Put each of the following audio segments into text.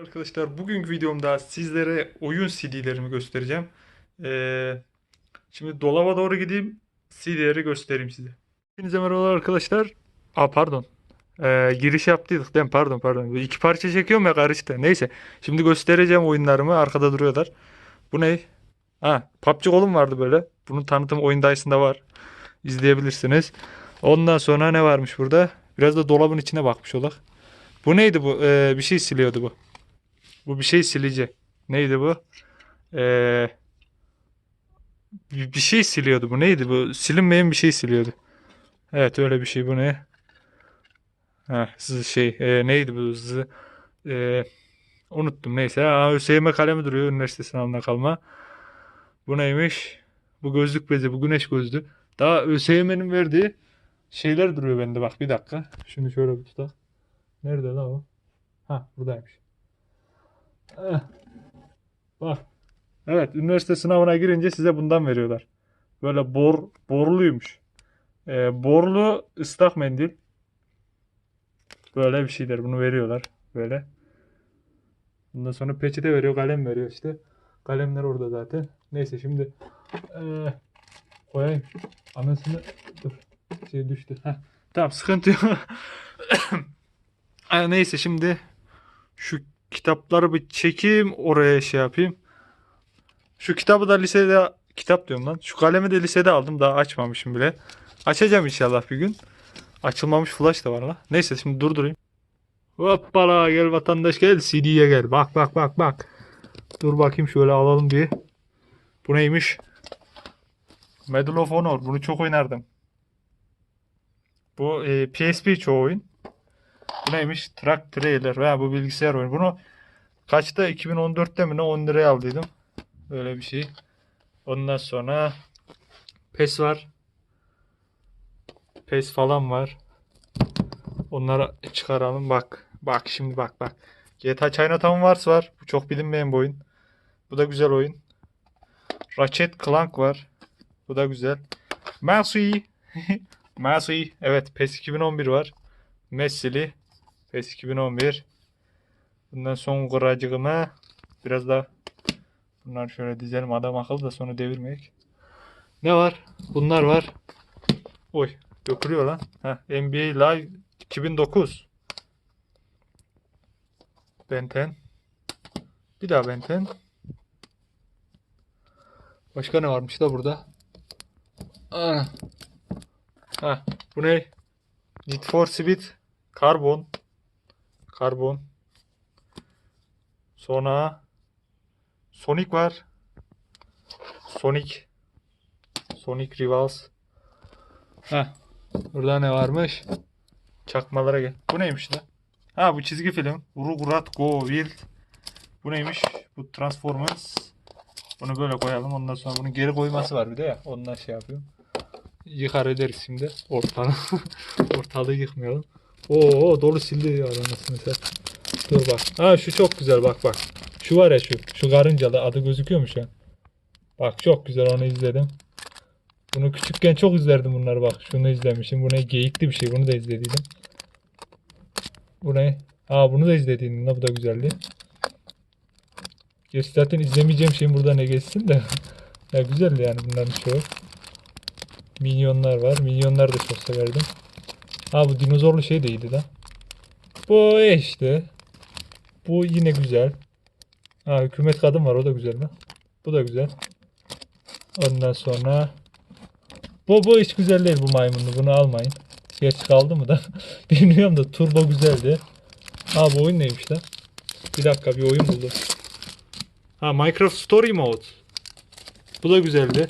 Arkadaşlar bugünkü videomda sizlere oyun CD'lerimi göstereceğim. Ee, şimdi dolaba doğru gideyim CD'leri göstereyim size. Hepinize merhabalar arkadaşlar. Aa pardon. Ee, giriş yaptıydık değil mi? Pardon pardon. İki parça çekiyorum ya karıştı. Neyse. Şimdi göstereceğim oyunlarımı. Arkada duruyorlar. Bu ne? Ha, PUBG kolum vardı böyle. Bunun tanıtım oyun dayısında var. İzleyebilirsiniz. Ondan sonra ne varmış burada? Biraz da dolabın içine bakmış olak. Bu neydi bu? Ee, bir şey siliyordu bu. Bu bir şey silici. Neydi bu? Ee, bir şey siliyordu bu. Neydi bu? Silinmeyen bir şey siliyordu. Evet öyle bir şey. Bu ne? Ha, şey e, neydi bu? Zı, e, unuttum. Neyse. Ha, ÖSYM kalemi duruyor. Üniversite sınavına kalma. Bu neymiş? Bu gözlük bezi. Bu güneş gözlüğü. Daha ÖSYM'nin verdiği şeyler duruyor bende. Bak bir dakika. Şunu şöyle bir tutak. Nerede lan o? Ha buradaymış. Eh. Bak. Evet, üniversite sınavına girince size bundan veriyorlar. Böyle bor borluymuş. Ee, borlu ıslak mendil. Böyle bir şeyler. Bunu veriyorlar. Böyle. Bundan sonra peçete veriyor, kalem veriyor işte. Kalemler orada zaten. Neyse şimdi eee, koyayım. Anasını dur. Şey düştü. Heh. Tamam sıkıntı yok. Neyse şimdi şu kitapları bir çekeyim oraya şey yapayım. Şu kitabı da lisede kitap diyorum lan. Şu kalemi de lisede aldım. Daha açmamışım bile. Açacağım inşallah bir gün. Açılmamış flash da var lan. Neyse şimdi durdurayım. Hoppala gel vatandaş gel CD'ye gel. Bak bak bak bak. Dur bakayım şöyle alalım bir. Bu neymiş? Medal of Honor. Bunu çok oynardım. Bu e, PSP çoğu oyun. Neymiş? Truck Trailer. Ha, bu bilgisayar oyunu. Bunu kaçta? 2014'te mi ne 10 liraya aldıydım. Böyle bir şey. Ondan sonra PES var. PES falan var. Onları çıkaralım. Bak. Bak şimdi bak bak. GTA Chinatown Wars var. Bu çok bilinmeyen bir oyun. Bu da güzel oyun. Ratchet Clank var. Bu da güzel. Mercy. Mercy. Evet PES 2011 var. Messi'li. PES 2011. Bundan son kıracığıma biraz da bunlar şöyle dizelim adam akıllı da sonra devirmeyek. Ne var? Bunlar var. Oy dökülüyor lan. Heh, NBA Live 2009. Benten. Bir daha Benten. Başka ne varmış da burada? Aa. Ha, bu ne? Need for Speed Carbon. Carbon. Sonra Sonic var. Sonic. Sonic Rivals. Ha. Burada ne varmış? Çakmalara gel. Bu neymiş lan? Ha bu çizgi film. Rugrats Go Wild. Bu neymiş? Bu Transformers. Bunu böyle koyalım. Ondan sonra bunun geri koyması var bir de ya. Ondan şey yapıyorum. Yıkar ederiz şimdi. Ortalığı. Ortalığı yıkmayalım. Oo dolu sildi ya anasını satayım. Dur bak. Ha şu çok güzel bak bak. Şu var ya şu. Şu karıncalı adı gözüküyor mu şu? Bak çok güzel onu izledim. Bunu küçükken çok izlerdim bunları bak. Şunu izlemişim. Bu ne geyikli bir şey. Bunu da izlediydim. Bu ne? Aa bunu da izlediydim. Bu da güzeldi. Gerçi zaten izlemeyeceğim şeyin burada ne geçsin de. ya güzeldi yani bunların çoğu. Minyonlar var. Minyonlar da çok severdim. Ha bu dinozorlu şey de iyiydi lan. Bu işte. Bu yine güzel. Ha hükümet kadın var o da güzel lan. Bu da güzel. Ondan sonra bu bu hiç güzel değil bu maymunlu. Bunu almayın. Geç kaldı mı da? Bilmiyorum da turbo güzeldi. Ha bu oyun neymiş lan? Bir dakika bir oyun buldum. Ha Minecraft Story Mode. Bu da güzeldi.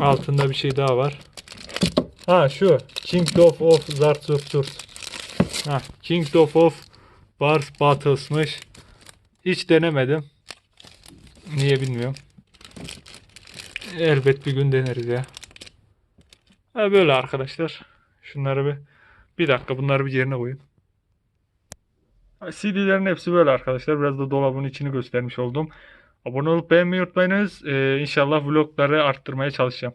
Altında bir şey daha var. Ha şu. Kingdom of Zartürtürt. Ha Kingdom of Wars Battles'mış. Hiç denemedim. Niye bilmiyorum. Elbet bir gün deneriz ya. Ha böyle arkadaşlar. Şunları bir bir dakika bunları bir yerine koyun. CD'lerin hepsi böyle arkadaşlar. Biraz da dolabın içini göstermiş oldum. Abone olup beğenmeyi unutmayınız. Ee, inşallah vlogları arttırmaya çalışacağım.